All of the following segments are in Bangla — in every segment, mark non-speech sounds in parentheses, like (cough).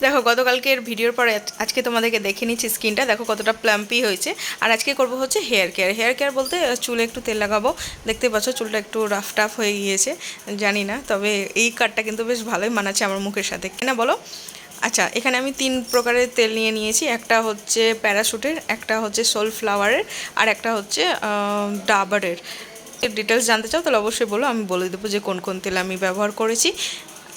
দেখো, গতকালকের ভিডিওর পরে আজ- আজকে তোমাদেরকে দেখে নিচ্ছি স্কিনটা। দেখো, কতটা প্লাম্পি হয়েছে। আর আজকে করব হচ্ছে হেয়ার কেয়ার। হেয়ার কেয়ার বলতে চুলে একটু তেল লাগাবো। দেখতে পাচ্ছ, চুলটা একটু রাফ টাফ হয়ে গিয়েছে। জানি না, তবে এই কাটটা কিন্তু বেশ ভালোই মানাচ্ছে আমার মুখের সাথে। কিনা বলো? আচ্ছা এখানে আমি তিন প্রকারের তেল নিয়ে নিয়েছি। একটা হচ্ছে প্যারাশুটের, একটা হচ্ছে সোলফ্লাওয়ারের, আর একটা হচ্ছে ডাবারের। ডিটেলস জানতে চাও, তাহলে অবশ্যই বলো। আমি বলে দেবো যে কোন কোন তেল আমি ব্যবহার করেছি।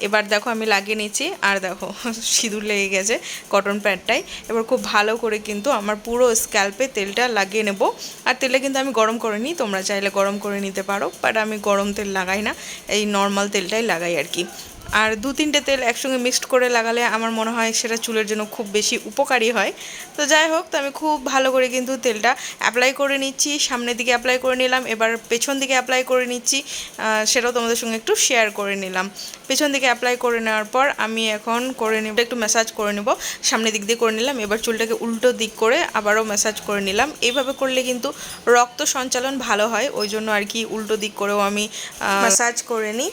এবার দেখো আমি লাগিয়ে নিচ্ছি, আর দেখো (laughs) সিঁদুর লেগে গেছে কটন প্যাডটাই এবার খুব ভালো করে কিন্তু আমার পুরো স্ক্যাল্পে তেলটা লাগিয়ে নেব। আর তেলে কিন্তু আমি গরম করে নিই, তোমরা চাইলে গরম করে নিতে পারো বাট আমি গরম তেল লাগাই না, এই নর্মাল তেলটাই লাগাই আর কি। আর দু তিনটে তেল একসঙ্গে মিক্সড করে লাগালে আমার মনে হয় সেটা চুলের জন্য খুব বেশি উপকারী হয়। তো যাই হোক, তো আমি খুব ভালো করে কিন্তু তেলটা অ্যাপ্লাই করে নিচ্ছি, সামনের দিকে অ্যাপ্লাই করে নিলাম, এবার পেছন দিকে অ্যাপ্লাই করে নিচ্ছি সেটাও তোমাদের সঙ্গে একটু শেয়ার করে নিলাম। পেছন দিকে অ্যাপ্লাই করে নেওয়ার পর আমি এখন করে নেব, একটু ম্যাসাজ করে নেব, সামনের দিক দিয়ে করে নিলাম, এবার চুলটাকে উল্টো দিক করে আবারও ম্যাসাজ করে নিলাম। এইভাবে করলে কিন্তু রক্ত সঞ্চালন ভালো হয়, ওই জন্য আর কি উল্টো দিক করেও আমি ম্যাসাজ করে নিই।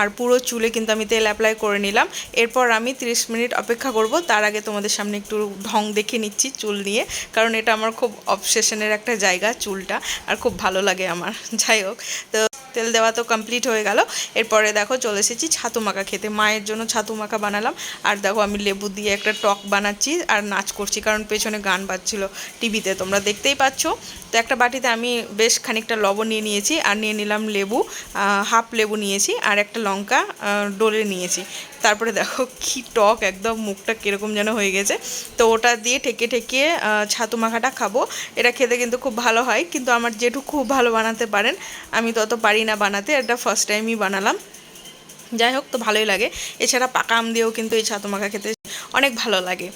আর পুরো চুলে কিন্তু আমি তেল অ্যাপ্লাই করে নিলাম। এরপর আমি 30 মিনিট অপেক্ষা করব। তার আগে তোমাদের সামনে একটু ঢং দেখে নিচ্ছি চুল নিয়ে, কারণ এটা আমার খুব অবসেশনের একটা জায়গা চুলটা, আর খুব ভালো লাগে আমার। (laughs) যাই হোক, তো তেল দেওয়া তো কমপ্লিট হয়ে গেল। এরপরে দেখো চলে এসেছি ছাতু মাখা খেতে। মায়ের জন্য ছাতু মাখা বানালাম। আর দেখো আমি লেবু দিয়ে একটা টক বানাচ্ছি আর নাচ করছি, কারণ পেছনে গান বাজছিল টিভিতে, তোমরা দেখতেই পাচ্ছ। তো একটা বাটিতে আমি বেশ খানিকটা লবণ নিয়ে নিয়েছি আর নিয়ে নিলাম লেবু হাফ লেবু নিয়েছি আর একটা লঙ্কা ডলে নিয়েছি। তারপরে দেখো কি টক, একদম মুখটা কীরকম যেন হয়ে গেছে। তো ওটা দিয়ে ঠেকে ঠেকিয়ে ছাতু মাখাটা খাব। এটা খেতে কিন্তু খুব ভালো হয়, কিন্তু আমার জেঠু খুব ভালো বানাতে পারেন, আমি তত পারি না বানাতে, এটা ফার্স্ট টাইমই বানালাম। যাই হোক, তো ভালোই লাগে। এছাড়া পাকা আম দিয়েও কিন্তু এই ছাতু মাখা খেতে অনেক ভালো লাগে।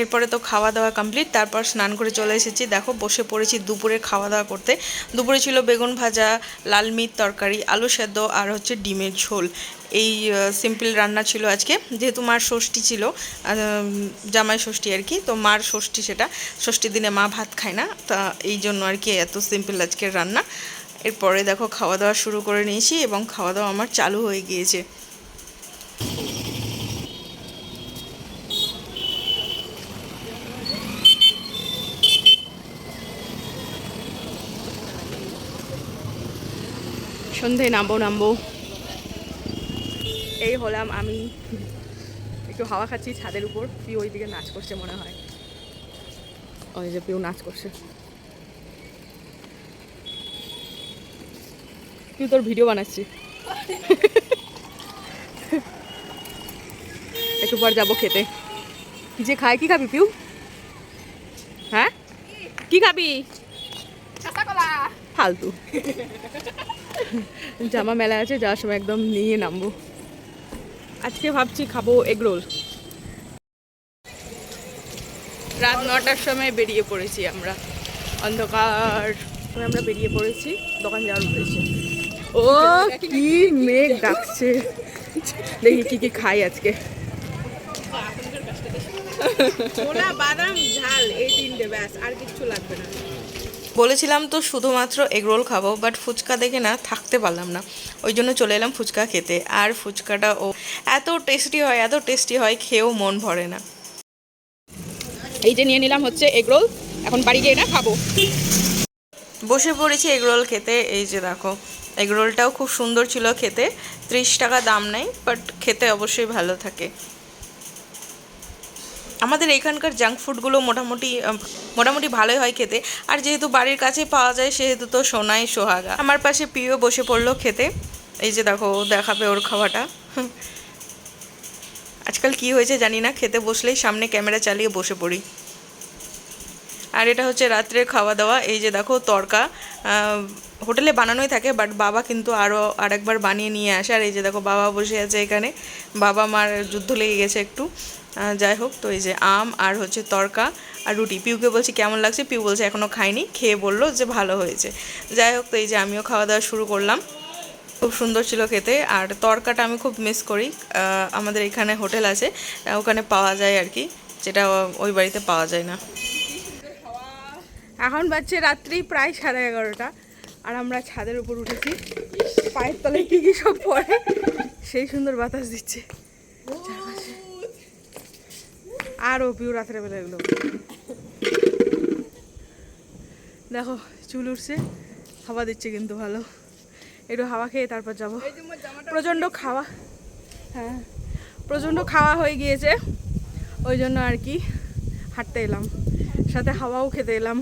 এরপরে তো খাওয়া দাওয়া কমপ্লিট তারপর স্নান করে চলে এসেছি। দেখো, বসে পড়েছি দুপুরে খাওয়া দাওয়া করতে। দুপুরে ছিল বেগুন ভাজা, লাল মিট তরকারি, আলু সেদ্ধ আর হচ্ছে ডিমের ঝোল। এই সিম্পল রান্না ছিল আজকে। যেহেতু মার ষষ্ঠী ছিল জামাই ষষ্ঠী আর কি, তো মার ষষ্ঠী সেটা। ষষ্ঠীর দিনে মা ভাত খায় না, তা এই জন্য আর কি এত সিম্পল আজকের রান্না। এরপরে দেখো খাওয়া দাওয়া শুরু করে নিয়েছি এবং খাওয়া দাওয়া আমার চালু হয়ে গিয়েছে। সন্ধে নামবো নামবো। এই হলাম আমি। একটু হাওয়া খাচ্ছি ছাদের উপর পিউ ওইদিকে নাচ করছে মনে হয়। ওই যে পিউ নাচ করছে। পিউ তোর ভিডিও বানাচ্ছি। একটু পর যাব খেতে। কি যে খায় কি খাবি পিউ? হ্যাঁ? কি খাবি? ফালতু। জামা মেলা আছে, যাওয়ার সময় একদম নিয়ে নামবো। আজকে ভাবছি খাব এগরোল রাত নটার সময় বেরিয়ে পড়েছি আমরা। অন্ধকার আমরা বেরিয়ে পড়েছি, দোকান যাওয়ার উদ্দেশ্যে। ও, কি মেঘ ডাকছে। দেখি কি কি খাই আজকে। বাদাম, ঝাল, এই তিনটে, ব্যাস, আর কিচ্ছু লাগবে না। বলেছিলাম তো শুধুমাত্র এগরোল খাব বাট ফুচকা দেখে না থাকতে পারলাম না। ওই জন্য চলে এলাম ফুচকা খেতে। আর ফুচকাটা ও এত টেস্টি হয়, এত টেস্টি হয়, খেয়েও মন ভরে না। এই যে নিয়ে নিলাম হচ্ছে এগরোল এখন বাড়ি গিয়ে না খাব। বসে পড়েছি এগরোল খেতে। এই যে দেখো এগরোলটাও খুব সুন্দর ছিল খেতে। ত্রিশ টাকা দাম নেই বাট খেতে অবশ্যই ভালো থাকে। আমাদের এখানকার জাঙ্ক ফুডগুলো মোটামুটি মোটামুটি ভালোই হয় খেতে। আর যেহেতু বাড়ির কাছে পাওয়া যায়, সেহেতু তো সোনাই সোহাগা। আমার পাশে প্রিয় বসে পড়ল খেতে। এই যে দেখো দেখাবে ওর খাওয়াটা। আজকাল কি হয়েছে জানি না, খেতে বসলেই সামনে ক্যামেরা চালিয়ে বসে পড়ি। আর এটা হচ্ছে রাত্রের খাওয়া দাওয়া এই যে দেখো তরকা হোটেলে বানানোই থাকে বাট বাবা কিন্তু আরও আরেকবার বানিয়ে নিয়ে আসে। আর এই যে দেখো বাবা বসে আছে এখানে। বাবা মার যুদ্ধ লেগে গেছে একটু। যাই হোক, তো এই যে আম আর হচ্ছে তরকা আর রুটি। পিউকে বলছি, কেমন লাগছে? পিউ বলছে এখনও খাইনি। খেয়ে বলল যে ভালো হয়েছে। যাই হোক, তো এই যে আমিও খাওয়া দাওয়া শুরু করলাম। খুব সুন্দর ছিল খেতে। আর তরকাটা আমি খুব মিস করি। আমাদের এখানে হোটেল আছে। ওখানে পাওয়া যায় আর কি। যেটা ওই বাড়িতে পাওয়া যায় না। এখন বাজছে রাত্রি প্রায় সাড়ে এগারোটা, আর আমরা ছাদের উপর উঠেছি। পায়ের তলায় কী কী সব পড়ে, সেই সুন্দর বাতাস দিচ্ছে। চারপাশে। আর অপিও রাত্রে বেলা এগুলো দেখো, চুল উঠছে, হাওয়া দিচ্ছে কিন্তু ভালো। একটু হাওয়া খেয়ে তারপর যাব। প্রচণ্ড খাওয়া হ্যাঁ প্রচণ্ড খাওয়া হয়ে গিয়েছে। ওই জন্য আর কি, হাঁটতে এলাম। সাথে হাওয়াও খেতে এলাম।